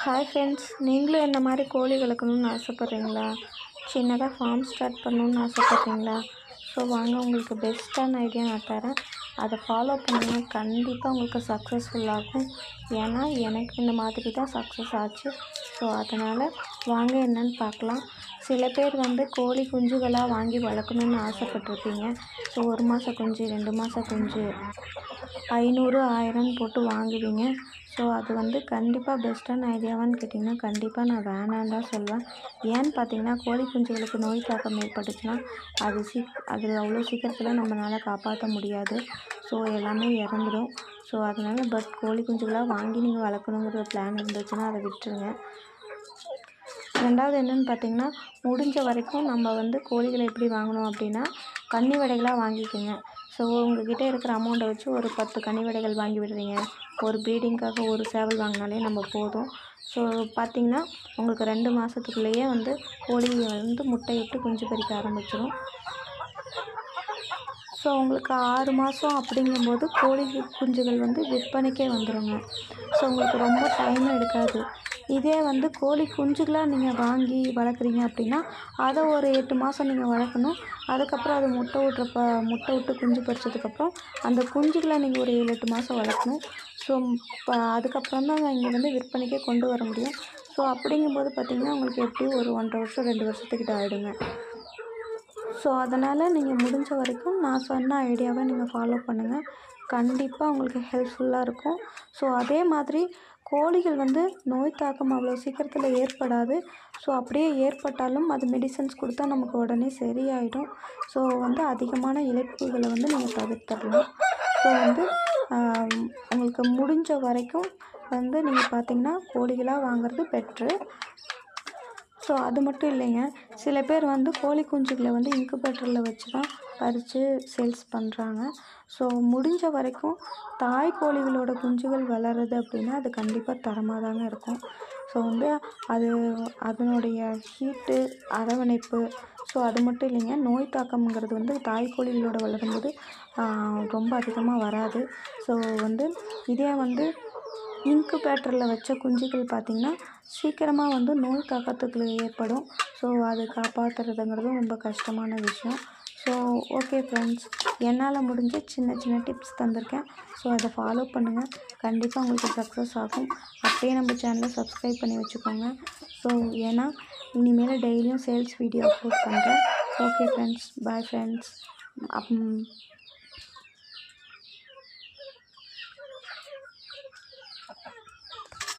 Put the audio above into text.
Hi friends நீங்களும் என்ன மாதிரி கோழி வளர்க்கணுன்னு ஆசைப்பட்றீங்களா? சின்னதாக ஃபார்ம் ஸ்டார்ட் பண்ணணுன்னு ஆசைப்பட்றீங்களா? ஸோ வாங்க உங்களுக்கு பெஸ்ட்டான ஐடியா நான் தரேன். அதை ஃபாலோ பண்ணுங்கள் கண்டிப்பாக உங்களுக்கு சக்ஸஸ்ஃபுல் ஆகும். ஏன்னா எனக்கு இந்த மாதிரி தான் சக்ஸஸ் ஆச்சு. ஸோ அதனால் வாங்க என்னன்னு பார்க்கலாம். சில பேர் வந்து கோழி குஞ்சுகளாக வாங்கி வளர்க்கணுன்னு ஆசைப்பட்டிருப்பீங்க. ஸோ ஒரு மாத குஞ்சு ரெண்டு மாத குஞ்சு. ஐநூறு ஆயிரம்னு போட்டு வாங்குவீங்க. ஸோ அது வந்து கண்டிப்பாக பெஸ்ட்டான ஐடியாவான்னு கேட்டிங்கன்னா கண்டிப்பாக நான் வேணான்னு தான் சொல்லுவேன் ஏன்னு பார்த்தீங்கன்னா கோழி குஞ்சுகளுக்கு நோய் தாக்கம் ஏற்பட்டுச்சுன்னா அது சீக் அது அவ்வளோ சீக்கிரத்தில் நம்மளால் காப்பாற்ற முடியாது. ஸோ எல்லாமே இறந்துடும் ஸோ அதனால் பட் கோழி குஞ்சுகளாக வாங்கி நீங்கள் வளர்க்கணுங்கிற பிளான் இருந்துச்சுன்னா அதை விட்டுருங்க. ரெண்டாவது என்னென்னு பார்த்தீங்கன்னா முடிஞ்ச வரைக்கும் நம்ம வந்து கோழிகளை எப்படி வாங்கணும் அப்படின்னா கன்னி வடைகளாக வாங்கிக்கோங்க. ஸோ உங்கள்கிட்ட இருக்கிற அமௌண்ட்டை வச்சு ஒரு பத்து கனிவடைகள் விடைகள் வாங்கி விடுறீங்க. ஒரு ப்ரீடிங்காக ஒரு சேவல் வாங்கினாலே நம்ம போதும். ஸோ பார்த்திங்கன்னா உங்களுக்கு ரெண்டு மாதத்துக்குள்ளேயே வந்து கோழி வந்து முட்டையிட்டு குஞ்சு பறிக்க ஆரம்பிச்சிடும் ஸோ உங்களுக்கு ஆறு மாதம் அப்படிங்கும்போது கோழி குஞ்சுகள் வந்து விற்பனைக்கே வந்துடுங்க ஸோ உங்களுக்கு ரொம்ப டைம் எடுக்காது. இதே வந்து கோழி குஞ்சுகளாக நீங்கள் வாங்கி வளர்க்குறீங்க அப்படின்னா அதை ஒரு எட்டு மாதம் நீங்கள் வளர்க்கணும். அதுக்கப்புறம் அது முட்டை விட்றப்ப முட்டை விட்டு குஞ்சு பறிச்சதுக்கப்புறம் அந்த குஞ்சுகளை நீங்கள் ஒரு ஏழு எட்டு மாதம் வளர்க்கணும். ஸோ இப்போ அதுக்கப்புறம் தான் இங்கே வந்து விற்பனைக்கே கொண்டு வர முடியும். ஸோ அப்படிங்கும்போது பார்த்திங்கன்னா உங்களுக்கு எப்படியும் ஒரு ஒன்றரை வருஷம் ரெண்டு வருஷத்துக்கிட்ட ஆகிடுங்க ஸோ அதனால் நீங்கள் முடிஞ்ச வரைக்கும் நான் சொன்ன ஐடியாவை நீங்கள் ஃபாலோ பண்ணுங்கள் கண்டிப்பாக உங்களுக்கு ஹெல்ப்ஃபுல்லாக இருக்கும். ஸோ அதே மாதிரி கோழிகள் வந்து நோய் தாக்கம் அவ்வளோ சீக்கிரத்தில் ஏற்படாது. ஸோ அப்படியே ஏற்பட்டாலும் அது மெடிசன்ஸ் கொடுத்தா நமக்கு உடனே சரியாயிடும். ஸோ வந்து அதிகமான இழப்புகளை வந்து நீங்கள் தவிர்த்துடலாம். ஸோ வந்து உங்களுக்கு முடிஞ்ச வரைக்கும் வந்து நீங்கள் பார்த்தீங்கன்னா கோழிகளாக வாங்குறது பெட்ரு ஸோ அது மட்டும் இல்லைங்க. சில பேர் வந்து கோழி குஞ்சுகளை வந்து இன்குபேட்டரில் வச்சு தான் பறித்து சேல்ஸ் பண்ணுறாங்க ஸோ முடிஞ்ச வரைக்கும் தாய் கோழிகளோட குஞ்சுகள் வளருது அப்படின்னா அது கண்டிப்பாக தரமாக தாங்க இருக்கும். ஸோ வந்து அது அதனுடைய ஹீட்டு அரவணைப்பு ஸோ அது மட்டும் இல்லைங்க. நோய் தாக்கம்ங்கிறது வந்து தாய் கோழிகளோட வளரும்போது ரொம்ப அதிகமாக வராது. ஸோ வந்து இதே வந்து இன்குபேட்டரில் வச்ச குஞ்சுகள் பார்த்திங்கன்னா சீக்கிரமாக வந்து நோய் தாக்கத்துக்கு ஏற்படும். ஸோ அதை காப்பாற்றுறதுங்கிறதும் ரொம்ப கஷ்டமான விஷயம். ஸோ ஓகே ஃப்ரெண்ட்ஸ் என்னால் முடிஞ்ச சின்ன சின்ன டிப்ஸ் தந்திருக்கேன். ஸோ அதை ஃபாலோ பண்ணுங்கள் கண்டிப்பாக உங்களுக்கு சக்ஸஸ் ஆகும். அப்படியே நம்ம சேனலை சப்ஸ்கிரைப் பண்ணி வச்சுக்கோங்க. ஸோ ஏன்னா இனிமேல் டெய்லியும் சேல்ஸ் வீடியோ அப்லோட் பண்ணுறேன் okay friends bye friends up